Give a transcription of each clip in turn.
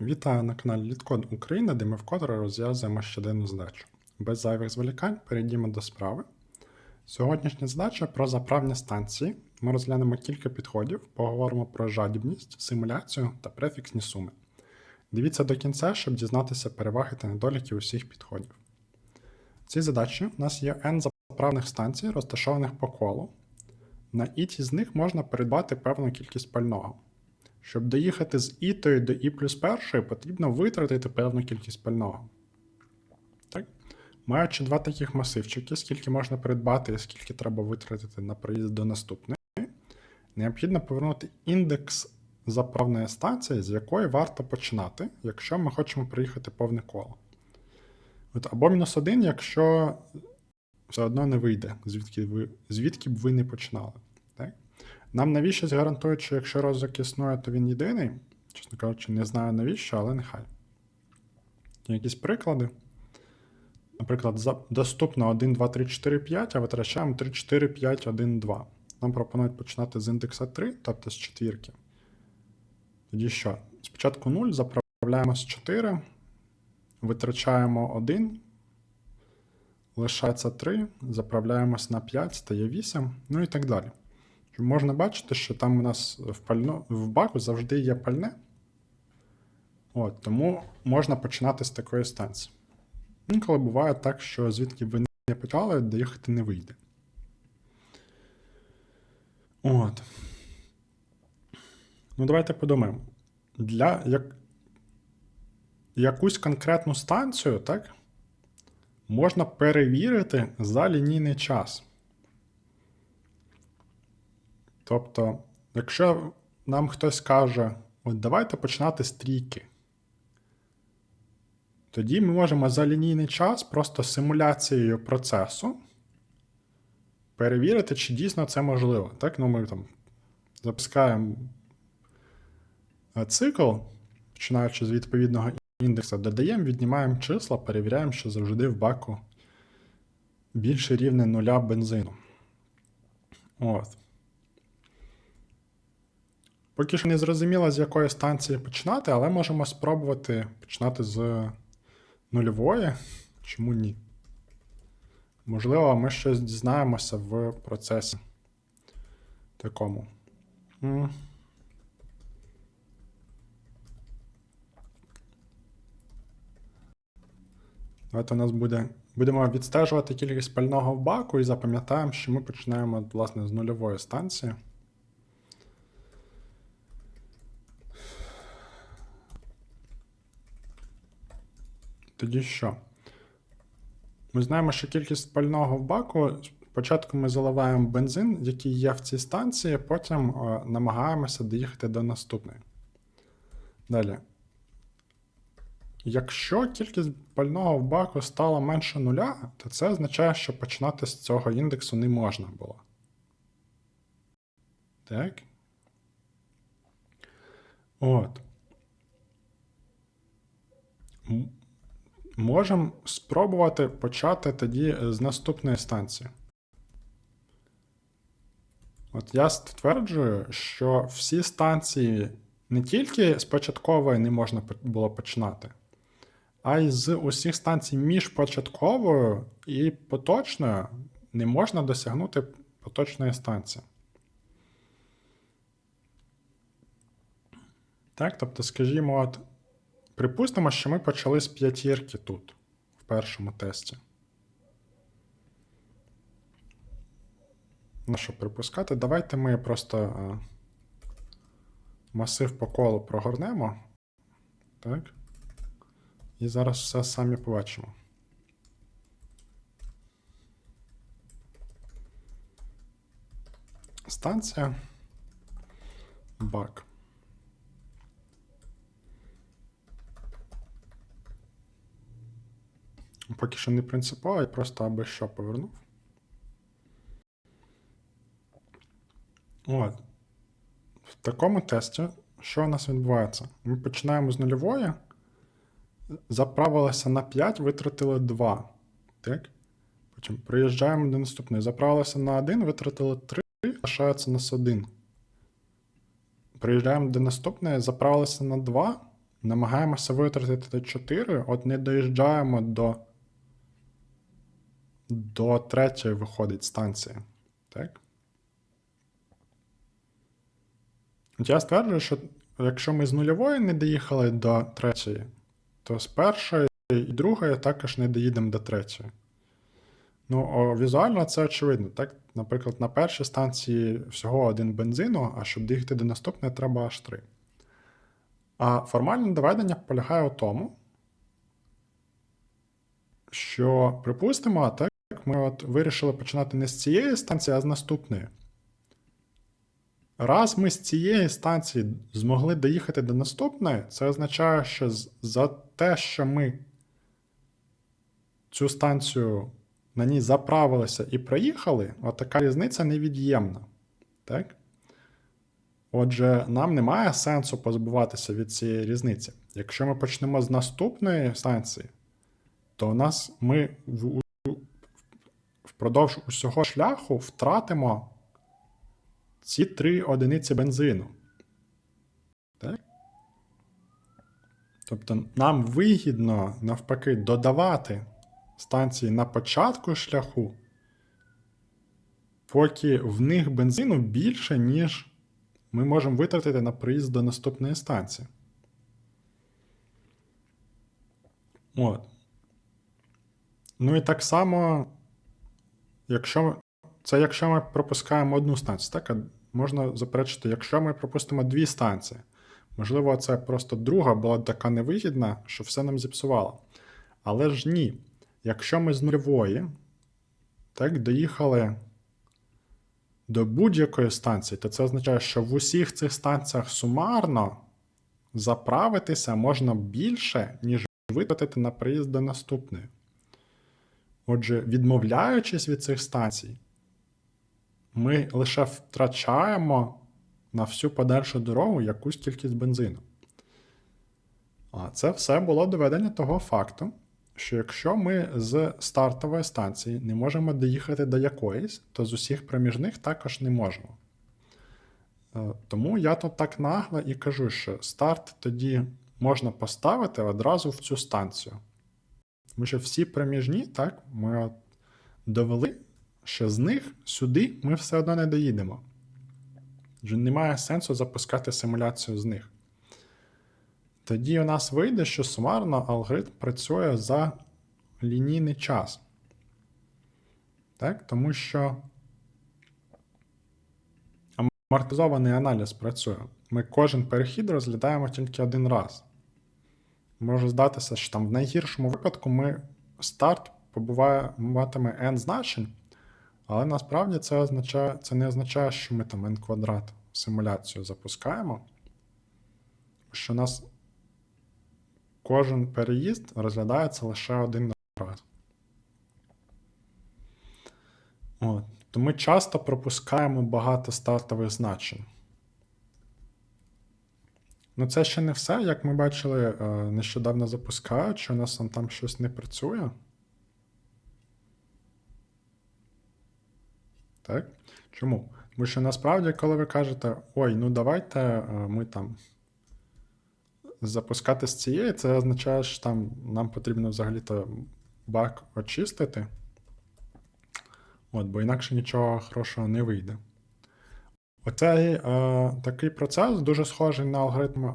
Вітаю на каналі Літкод Україна, де ми вкотре розв'язуємо щоденну задачу. Без зайвих зволікань перейдімо до справи. Сьогоднішня задача про заправні станції. Ми розглянемо кілька підходів, поговоримо про жадібність, симуляцію та префіксні суми. Дивіться до кінця, щоб дізнатися переваги та недоліки усіх підходів. В цій задачі у нас є N заправних станцій, розташованих по колу. На each з них можна придбати певну кількість пального. Щоб доїхати з ітою до і плюс першої, потрібно витратити певну кількість пального. Так? Маючи два таких масивчики, скільки можна придбати і скільки треба витратити на проїзд до наступної, необхідно повернути індекс заправної станції, з якої варто починати, якщо ми хочемо приїхати повне коло. От, або мінус один, якщо все одно не вийде, звідки, ви, звідки б ви не починали. Нам навіщо гарантують, що якщо розвиток існує, то він єдиний. Чесно кажучи, не знаю навіщо, але нехай. Якісь приклади. Наприклад, доступно 1, 2, 3, 4, 5, а витрачаємо 3, 4, 5, 1, 2. Нам пропонують починати з індекса 3, тобто з четвірки. Тоді що? Спочатку 0, заправляємо з 4, витрачаємо 1, лишається 3, заправляємось на 5, стає 8, ну і так далі. Можна бачити, що там у нас в, пально, в баку завжди є пальне. От, тому можна починати з такої станції. Інколи буває так, що звідки ви не почали, доїхати не вийде. От. Ну, давайте подумаємо. Для як... якусь конкретну станцію, так, можна перевірити за лінійний час. Тобто, якщо нам хтось каже, от давайте починати з трійки, тоді ми можемо за лінійний час просто симуляцією процесу перевірити, чи дійсно це можливо. Так, ну ми там запускаємо е, цикл, починаючи з відповідного індексу, додаємо, віднімаємо числа, перевіряємо, що завжди в баку більше рівне нуля бензину. От. Поки що не зрозуміло, з якої станції починати, але можемо спробувати починати з нульової. Чому ні? Можливо, ми щось дізнаємося в процесі такому. Давайте у нас буде. Будемо відстежувати кількість пального в баку і запам'ятаємо, що ми починаємо власне з нульової станції. Тоді що? Ми знаємо, що кількість пального в баку. Спочатку ми заливаємо бензин, який є в цій станції, потім е, намагаємося доїхати до наступної. Далі. Якщо кількість пального в баку стала менше нуля, то це означає, що починати з цього індексу не можна було. Так. От. Можемо спробувати почати тоді з наступної станції. От я стверджую, що всі станції не тільки з початкової не можна було починати, а й з усіх станцій між початковою і поточною не можна досягнути поточної станції. Так, тобто, скажімо, от Припустимо, що ми почали з п'ятірки тут, в першому тесті. Ну що припускати? Давайте ми просто а, масив по колу прогорнемо. Так. І зараз все самі побачимо. Станція. Бак. Поки що не принципово, я просто аби що повернув. От. В такому тесті, що у нас відбувається? Ми починаємо з нульової, заправилися на 5, витратили 2. Так? Потім приїжджаємо до наступної. Заправилися на 1, витратили 3, лишається нас 1. Приїжджаємо до наступної, заправилися на 2, намагаємося витратити 4, от не доїжджаємо до, до третьої виходить станції. Так? От я стверджую, що якщо ми з нульової не доїхали до третьої, то з першої і другої також не доїдемо до третьої. Ну, о, візуально це очевидно. Так? Наприклад, на першій станції всього один бензину, а щоб доїхати до наступної, треба аж три. А формальне доведення полягає у тому, що, припустимо, так, ми от вирішили починати не з цієї станції, а з наступної. Раз ми з цієї станції змогли доїхати до наступної, це означає, що за те, що ми цю станцію на ній заправилися і проїхали, от така різниця невід'ємна. Так? Отже, нам немає сенсу позбуватися від цієї різниці. Якщо ми почнемо з наступної станції, то у нас ми в, впродовж усього шляху втратимо ці три одиниці бензину. Так? Тобто нам вигідно навпаки додавати станції на початку шляху, поки в них бензину більше, ніж ми можемо витратити на проїзд до наступної станції. От. Ну і так само, якщо ми- це якщо ми пропускаємо одну станцію, так? А можна заперечити, якщо ми пропустимо дві станції. Можливо, це просто друга була така невигідна, що все нам зіпсувало. Але ж ні. Якщо ми з нульової так, доїхали до будь-якої станції, то це означає, що в усіх цих станціях сумарно заправитися можна більше, ніж витратити на приїзд до наступної. Отже, відмовляючись від цих станцій, ми лише втрачаємо на всю подальшу дорогу якусь кількість бензину. А це все було доведення того факту, що якщо ми з стартової станції не можемо доїхати до якоїсь, то з усіх проміжних також не можемо. Е, Тому я тут так нагло і кажу, що старт тоді можна поставити одразу в цю станцію. Тому що всі проміжні, так, ми от довели, що з них сюди ми все одно не доїдемо. Вже немає сенсу запускати симуляцію з них. Тоді у нас вийде, що сумарно алгоритм працює за лінійний час. Так? Тому що амортизований аналіз працює. Ми кожен перехід розглядаємо тільки один раз. Може здатися, що там в найгіршому випадку ми старт матиме n значень, але насправді це, означає, це не означає, що ми там n квадрат симуляцію запускаємо. Що у нас кожен переїзд розглядається лише один раз. От. То ми часто пропускаємо багато стартових значень. Ну, це ще не все. Як ми бачили, е, нещодавно запускають, що у нас там, щось не працює. Так? Чому? Тому що насправді, коли ви кажете, ой, ну давайте е, ми там запускати з цієї, це означає, що там нам потрібно взагалі-то бак очистити. От, бо інакше нічого хорошого не вийде. Оцей е, такий процес дуже схожий на алгоритм е,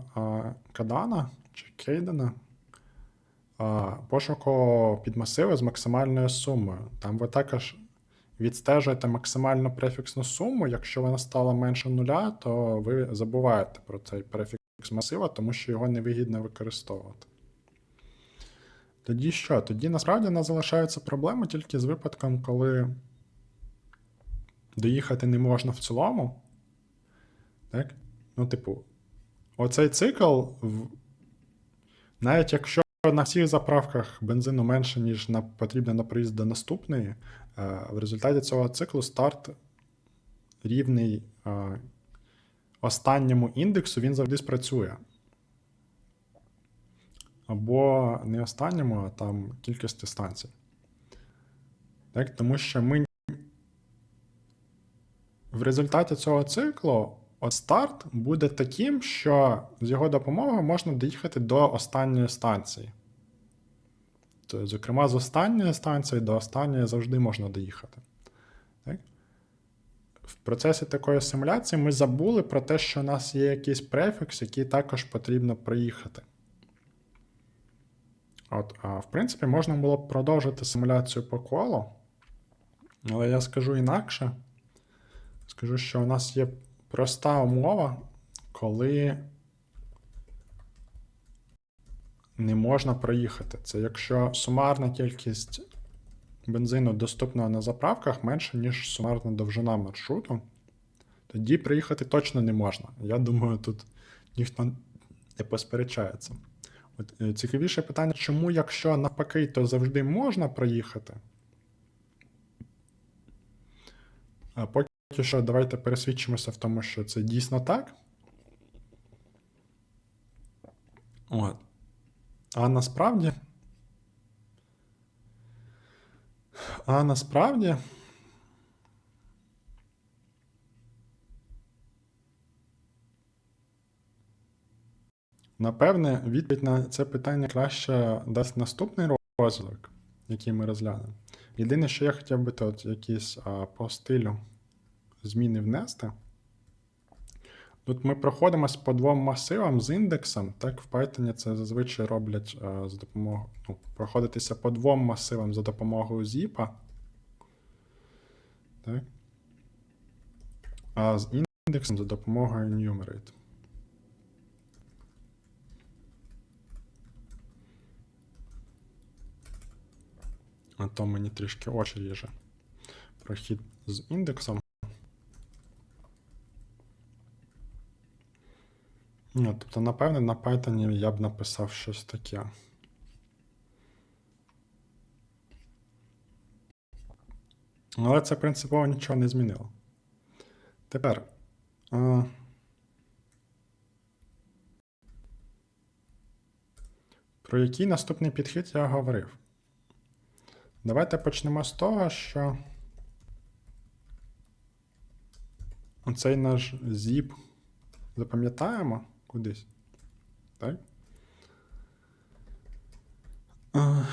Кадана чи Кейдена е, пошуку підмасиви з максимальною сумою. Там ви також відстежуєте максимальну префіксну суму. Якщо вона стала менше нуля, то ви забуваєте про цей префікс масива, тому що його невигідно використовувати. Тоді що? Тоді насправді нас залишаються проблеми тільки з випадком, коли доїхати не можна в цілому. Так? Ну, типу, оцей цикл, навіть якщо на всіх заправках бензину менше, ніж на... потрібно на проїзд до наступної, е, в результаті цього циклу старт рівний е, останньому індексу, він завжди спрацює. Або не останньому, а там кількості станцій. Так? Тому що ми в результаті цього циклу От старт буде таким, що з його допомогою можна доїхати до останньої станції. Тобто, зокрема, з останньої станції до останньої завжди можна доїхати. Так? В процесі такої симуляції ми забули про те, що у нас є якийсь префікс, який також потрібно проїхати. От, а в принципі, можна було б продовжити симуляцію по колу, але я скажу інакше. Скажу, що у нас є проста умова, коли не можна проїхати. Це якщо сумарна кількість бензину доступного на заправках менше, ніж сумарна довжина маршруту, тоді приїхати точно не можна. Я думаю, тут ніхто не посперечається. От, е, цікавіше питання, чому, якщо навпаки, то завжди можна проїхати? А поки що давайте пересвідчимося в тому, що це дійсно так. От. А насправді. А насправді. Напевне, відповідь на це питання краще дасть наступний розвиток, який ми розглянемо. Єдине, що я хотів би тут якісь а, по стилю зміни внести. Тут ми проходимось по двом масивам з індексом. Так, в Python це зазвичай роблять а, за допомогою. Ну, проходитися по двом масивам за допомогою zip. Так. А з індексом за допомогою enumerate. А то мені трішки очі ріже. Прохід з індексом. Ну, тобто, напевне, на Python я б написав щось таке. Але це принципово нічого не змінило. Тепер. е, Про який наступний підхід я говорив? Давайте почнемо з того, що оцей наш zip запам'ятаємо кудись. Так? Е,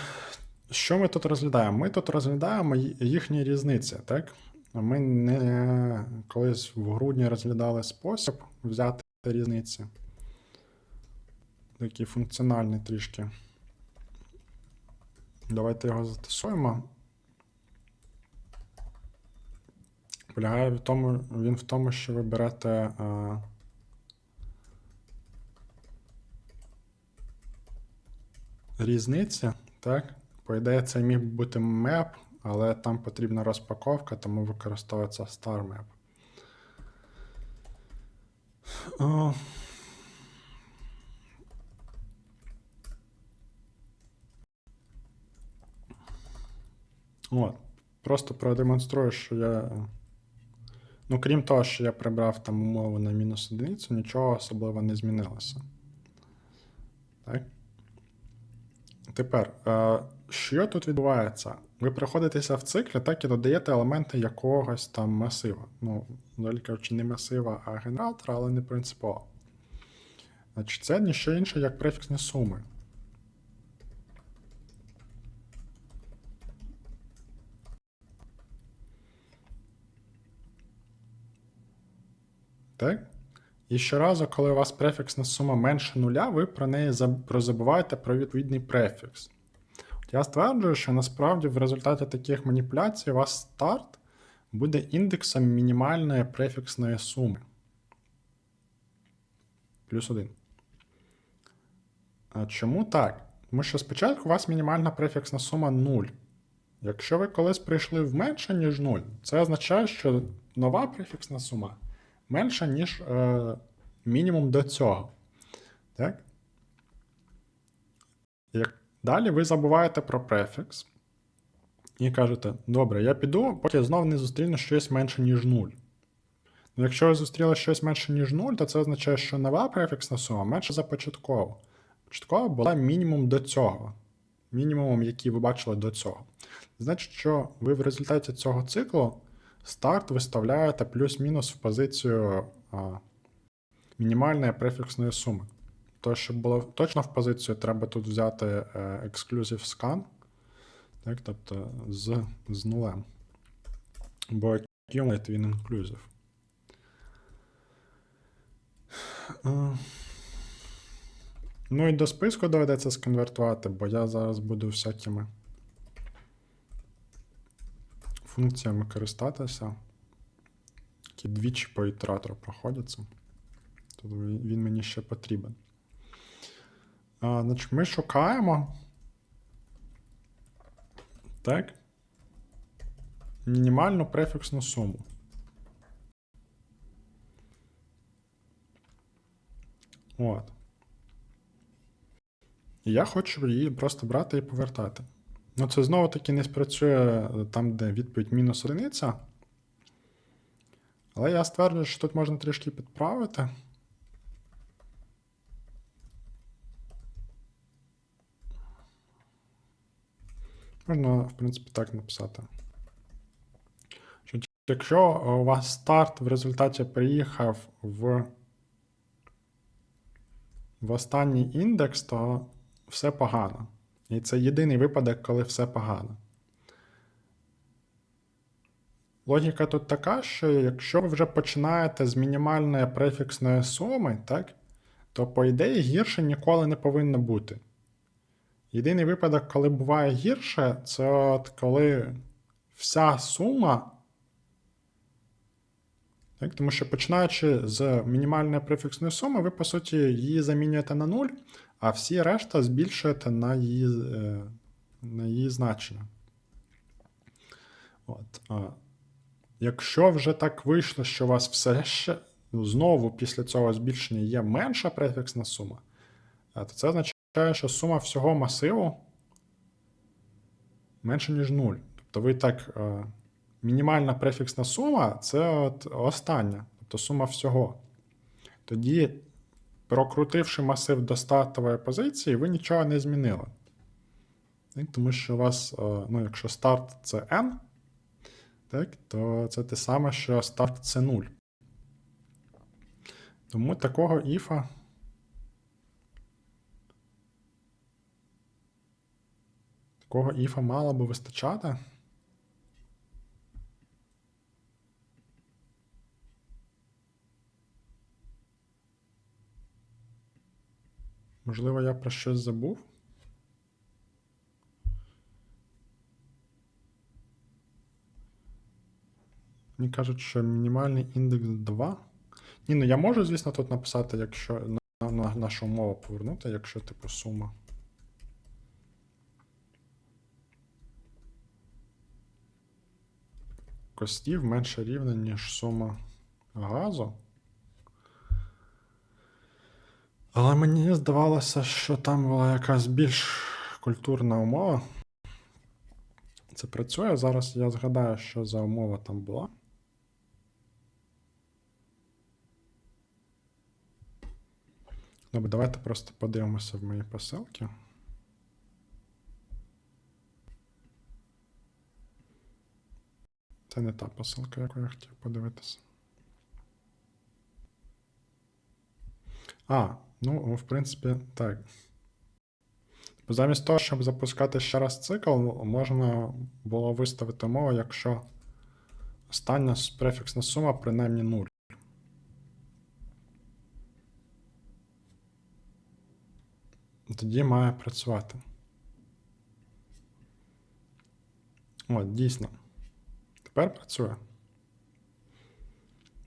Що ми тут розглядаємо? Ми тут розглядаємо їхні різниці, так? Ми не колись в грудні розглядали спосіб взяти різниці. Такий функціональний трішки. Давайте його застосуємо. Полягає в тому, він в тому, що ви берете. А, різниці, так? По ідеї, це міг бути map, але там потрібна розпаковка, тому використовується star map. О, От. Просто продемонструю, що я. Ну, крім того, що я прибрав там умову на мінус одиницю, нічого особливо не змінилося. Так. Тепер, е, що тут відбувається? Ви проходитеся в циклі, так і додаєте елементи якогось там масива. Ну, взагалі кажучи, не масива, а генератора, але не принципово. Значить, це ніщо інше, як префіксні суми. Так? І щоразу, коли у вас префіксна сума менше нуля, ви про неї заб- прозабуваєте про відповідний префікс. От я стверджую, що насправді в результаті таких маніпуляцій у вас старт буде індексом мінімальної префіксної суми. Плюс один. А чому так? Тому що спочатку у вас мінімальна префіксна сума 0. Якщо ви колись прийшли в менше, ніж 0, це означає, що нова префіксна сума менша, ніж е, мінімум до цього. Так? Як далі ви забуваєте про префікс і кажете: добре, я піду, поки я знов не зустріну щось менше, ніж 0. Ну, якщо ви зустріли щось менше, ніж 0, то це означає, що нова префіксна сума менша за початкову. Початкова була мінімум до цього. Мінімумом, який ви бачили до цього. Значить, що ви в результаті цього циклу старт виставляєте плюс-мінус в позицію а, мінімальної префіксної суми. То, щоб було точно в позицію, треба тут взяти е, exclusive scan, так, тобто з, з нулем. Бо accumulate він inclusive. Е, Ну і до списку доведеться сконвертувати, бо я зараз буду всякими функціями користатися, які двічі по ітератору проходяться. Тобто він він мені ще потрібен. А, значить, ми шукаємо. Так. Мінімальну префіксну суму. От. І я хочу її просто брати і повертати. Ну, це знову таки не спрацює там, де відповідь мінус одиниця. Але я стверджую, що тут можна трішки підправити. Можна, в принципі, так написати. Що Якщо у вас старт в результаті приїхав в, в останній індекс, то все погано. І це єдиний випадок, коли все погано. Логіка тут така, що якщо ви вже починаєте з мінімальної префіксної суми, так, то, по ідеї, гірше ніколи не повинно бути. Єдиний випадок, коли буває гірше, це от коли вся сума. Так, Тому що починаючи з мінімальної префіксної суми, ви, по суті, її замінюєте на 0, а всі решта збільшуєте на її е, на її значення. От. Якщо вже так вийшло, що у вас все ще ну, знову після цього збільшення є менша префіксна сума, то це означає, що сума всього масиву менше, ніж 0. Тобто ви так. Е, мінімальна префіксна сума це от остання, тобто сума всього. Тоді, прокрутивши масив до стартової позиції, ви нічого не змінили. Тому що у вас, е, ну, якщо старт це n, так, то це те саме, що старт це 0. Тому такого іфа. Такого іфа мало би вистачати. Можливо, я про щось забув. Мені кажуть, що мінімальний індекс 2. Ні, ну я можу, звісно, тут написати, якщо на, на нашу умову повернути, якщо типу сума. Костів менше рівна, ніж сума газу. Але мені здавалося, що там була якась більш культурна умова. Це працює. Зараз я згадаю, що за умова там була. Добре, давайте просто подивимося в мої посилки. Це не та посилка, яку я хотів подивитися. А, Ну, в принципі, так. Замість того, щоб запускати ще раз цикл, можна було виставити мову, якщо остання префіксна сума принаймні 0. Тоді має працювати. От, дійсно. Тепер працює.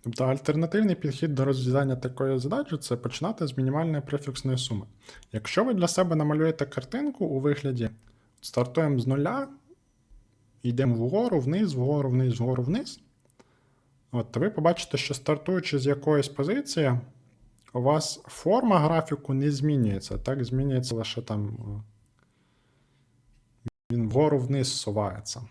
Тобто альтернативний підхід до розв'язання такої задачі це починати з мінімальної префіксної суми. Якщо ви для себе намалюєте картинку у вигляді, стартуємо з нуля, йдемо вгору, вниз, вгору, вниз, вгору, вниз, от, то ви побачите, що стартуючи з якоїсь позиції, у вас форма графіку не змінюється. Так, змінюється лише там. Він вгору вниз сувається.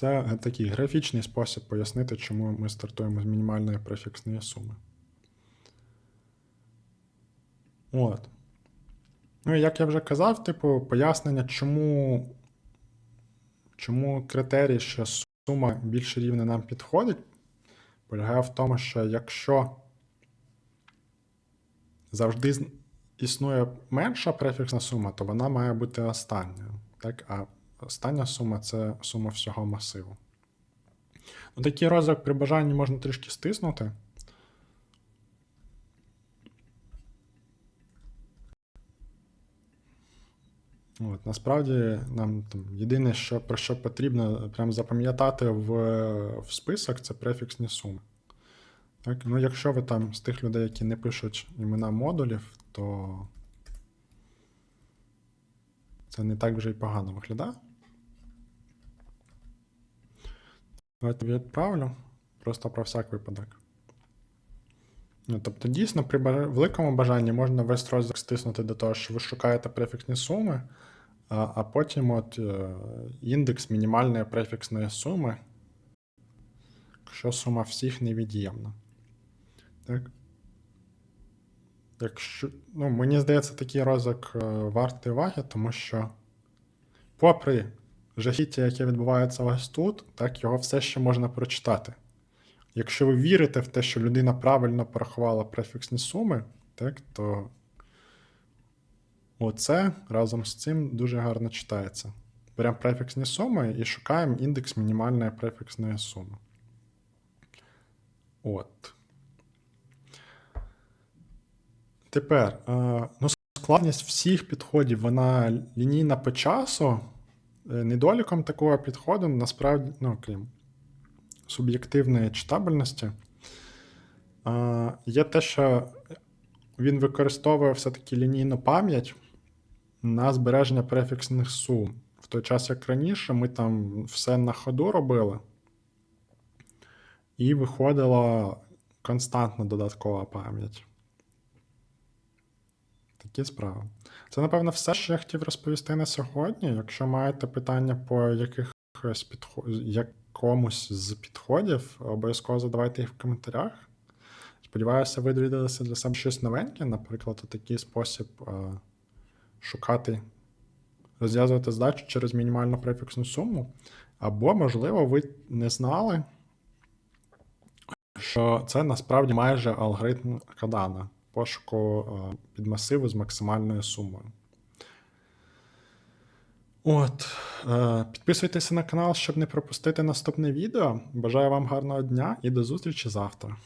Це такий графічний спосіб пояснити, чому ми стартуємо з мінімальної префіксної суми. От. Ну як я вже казав, типу, пояснення, чому чому критерій, що сума більше рівня нам підходить, полягає в тому, що якщо завжди існує менша префіксна сума, то вона має бути останньою. Так? А остання сума це сума всього масиву. Ну, такий розвиток при бажанні можна трішки стиснути. От, насправді, нам там єдине, що, про що потрібно прям запам'ятати в, в список, це префіксні суми. Так? Ну, якщо ви там з тих людей, які не пишуть імена модулів, то це не так вже й погано виглядає. Давайте відправлю. Просто про всяк випадок. Ну, тобто, дійсно, при великому бажанні можна весь розвиток стиснути до того, що ви шукаєте префіксні суми, а, а потім от е, індекс мінімальної префіксної суми, якщо сума всіх невід'ємна. Так? Якщо, ну, мені здається, такий розвиток е, вартий уваги, тому що, попри жахіття, яке відбувається ось тут, так, його все ще можна прочитати. Якщо ви вірите в те, що людина правильно порахувала префіксні суми, так, то оце разом з цим дуже гарно читається. Беремо префіксні суми і шукаємо індекс мінімальної префіксної суми. От. Тепер, е, ну, складність всіх підходів, вона лінійна по часу. Е, Недоліком такого підходу насправді, ну, крім суб'єктивної читабельності, є те, що він використовує все-таки лінійну пам'ять на збереження префіксних сум. В той час, як раніше, ми там все на ходу робили, і виходила константна додаткова пам'ять. Такі справи. Це, напевно, все, що я хотів розповісти на сьогодні. Якщо маєте питання по якихось підхо... якомусь з підходів, обов'язково задавайте їх в коментарях. Сподіваюся, ви довідалися для себе щось новеньке, наприклад, такий спосіб е, шукати, розв'язувати задачу через мінімальну префіксну суму. Або, можливо, ви не знали, що це насправді майже алгоритм Кадана пошуку під підмасиву з максимальною сумою. От. Е, підписуйтеся на канал, щоб не пропустити наступне відео. Бажаю вам гарного дня і до зустрічі завтра.